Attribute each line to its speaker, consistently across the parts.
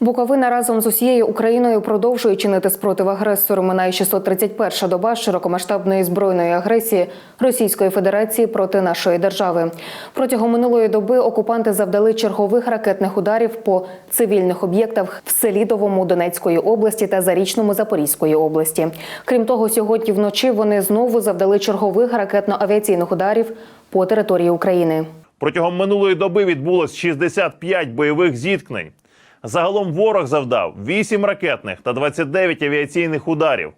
Speaker 1: Буковина разом з усією Україною продовжує чинити спротив агресору. Минає 631 доба широкомасштабної збройної агресії Російської Федерації проти нашої держави. Протягом минулої доби окупанти завдали чергових ракетних ударів по цивільних об'єктах в Селідовому Донецької області та Зарічному Запорізької області. Крім того, сьогодні вночі вони знову завдали чергових ракетно-авіаційних ударів по території України.
Speaker 2: Протягом минулої доби відбулось 65 бойових зіткнень. Загалом ворог завдав 8 ракетних та 29 авіаційних ударів.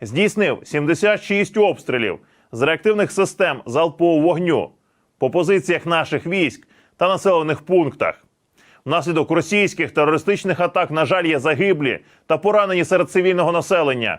Speaker 2: Здійснив 76 обстрілів з реактивних систем залпового вогню по позиціях наших військ та населених пунктах. Внаслідок російських терористичних атак, на жаль, є загиблі та поранені серед цивільного населення.